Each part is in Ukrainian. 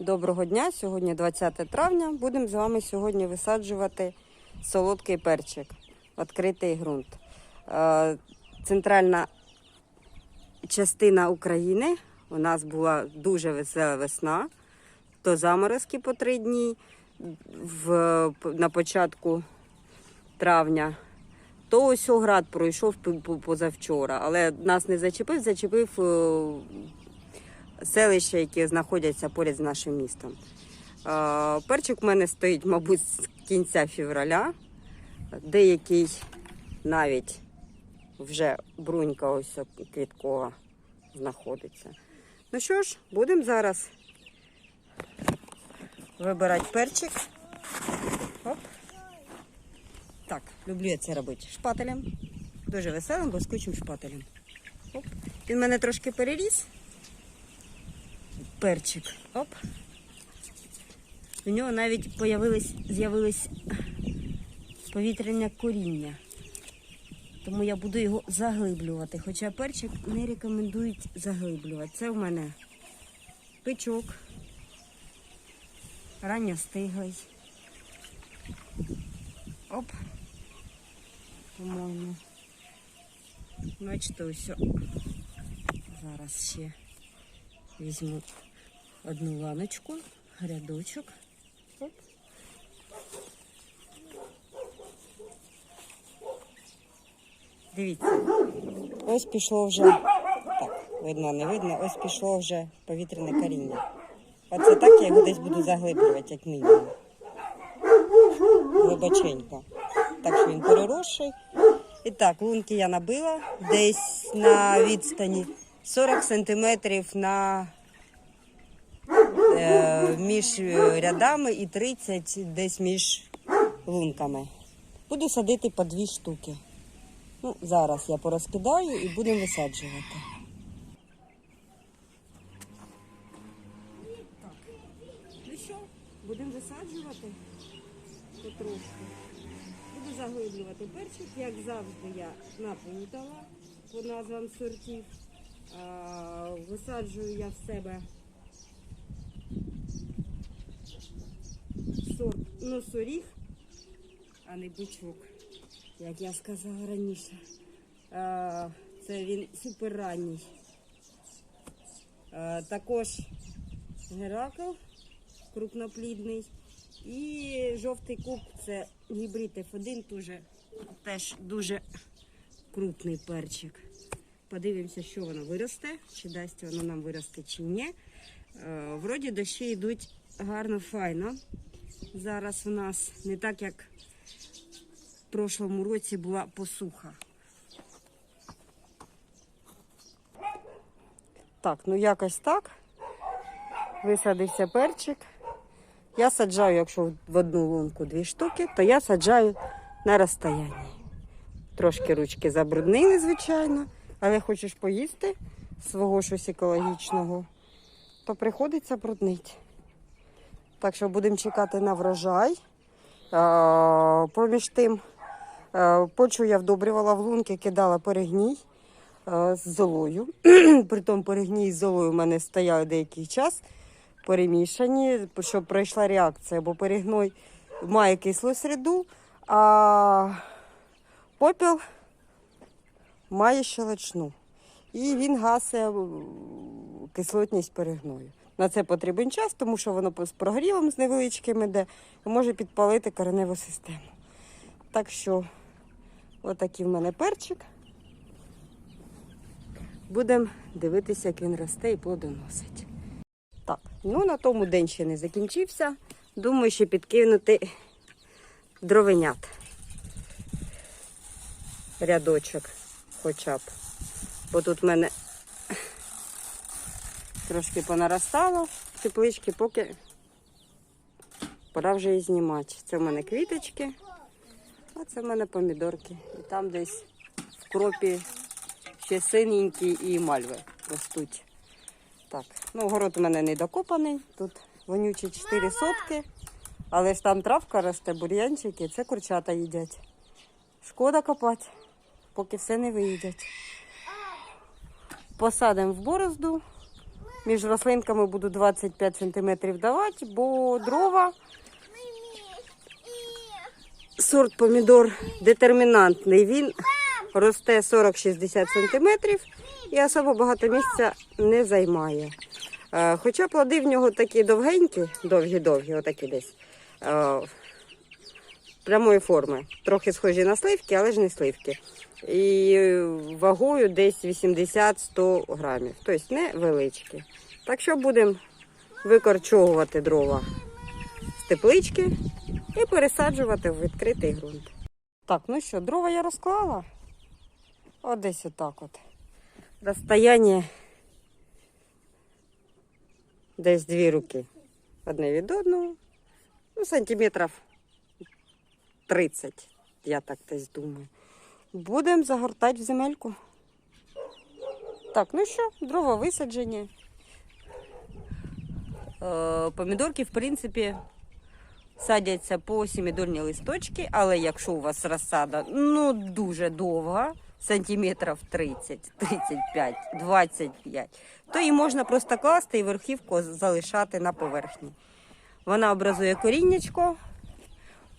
Доброго дня! Сьогодні 20 травня. Будемо з вами сьогодні висаджувати солодкий перчик, відкритий ґрунт. Е, Центральна частина України у нас була дуже весела весна, то заморозки по три дні в, на початку травня. То ось град пройшов позавчора, але нас не зачепив, зачепив е, селища, які знаходяться поряд з нашим містом. Е, Перчик в мене стоїть, мабуть, з кінця февраля. Деякий навіть вже брунька ось квіткова знаходиться. Ну що ж, будемо зараз вибирати перчик. Оп. Так, люблю я це робити шпателем. Дуже веселим, блискучим шпателем. Оп. Він мене трошки переріс. Перчик. Оп. У нього навіть з'явились повітряне коріння. Тому я буду його заглиблювати. Хоча перчик не рекомендують заглиблювати. Це в мене пичок. Ранньостиглий. Оп. По-моєму. Бачите, ось. Зараз ще візьму одну ланочку, грядочок. Оп. Дивіться, ось пішло вже, так, видно, не видно, ось пішло вже повітряне коріння. Оце так я його десь буду заглиблювати, як мінімум. Глибоченько. Так що він переросший. І так, лунки я набила десь на відстані 40 сантиметрів на між рядами і 30 десь між лунками. Буду садити по дві штуки. Ну, зараз я порозкидаю і будемо висаджувати. Ну що, будемо висаджувати потрошку. Буду заглиблювати перчик, як завжди я наплутала по назвам сортів. Висаджую я в себе сорт носоріг, а не бичок, як я сказала раніше. Це він суперранній. Також геракл крупноплідний. І жовтий куб це гібрид F1, дуже, теж дуже крупний перчик. Подивимося, що воно виросте, чи дасть воно нам вирости, чи ні. Вроді дощі йдуть гарно, файно. Зараз у нас не так, як в прошлому році була посуха. Так, ну якось так. Висадився перчик. Я саджаю, якщо в одну лунку дві штуки, то я саджаю на розстоянні. Трошки ручки забруднили, звичайно, але хочеш поїсти свого щось екологічного, то приходиться бруднити. Так що будемо чекати на врожай. А, Поміж тим, почву я вдобрювала в лунки, кидала перегній з золою. Притом перегній з золою в мене стояли деякий час перемішані, щоб пройшла реакція, бо перегной має кислу середу, а попіл має щелочну. І він гасить кислотність перегною. На це потрібен час, тому що воно з прогрівом з невеличким іде, може підпалити кореневу систему. Так що, отакий в мене перчик. Будемо дивитися, як він росте і плодоносить. Так, ну на тому день ще не закінчився. Думаю, ще підкинути дровенят. Рядочок хоча б. Бо тут в мене трошки понаростало теплички, поки пора вже її знімати. Це в мене квіточки, а це в мене помідорки. І там десь в кропі ще синенькі і мальви ростуть. Так, ну город у мене не докопаний. Тут вонючі 4 сотки, але ж там травка росте, бур'янчики, це курчата їдять. Шкода копати, поки все не виїдять. Посадимо в борозду Між рослинками буду 25 см давати, бо дрова сорт помідор детермінантний. Він росте 40-60 см і особо багато місця не займає. Е, Хоча плоди в нього такі довгенькі, довгі-довгі, отакі десь. Прямої форми. Трохи схожі на сливки, але ж не сливки. І вагою десь 80-100 грамів. Тобто невеличкі. Так що будемо викорчовувати дрова з теплички і пересаджувати в відкритий ґрунт. Так, ну що, дрова я розклала. От десь отак от. Розстояння десь дві руки. Одне від одного. Ну, сантиметрів 30, я так десь думаю. Будемо загортати в земельку. Так, ну що, дрова висаджені. Е, помідорки, в принципі, садяться по сімідольні листочки, але якщо у вас розсада ну, дуже довга, сантиметрів 30, 35, 25, то її можна просто класти і верхівку залишати на поверхні. Вона образує коріннячко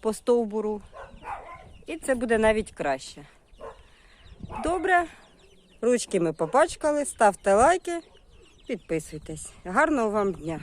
по стовбуру, і це буде навіть краще. Добре, ручки ми попачкали, ставте лайки, підписуйтесь. Гарного вам дня!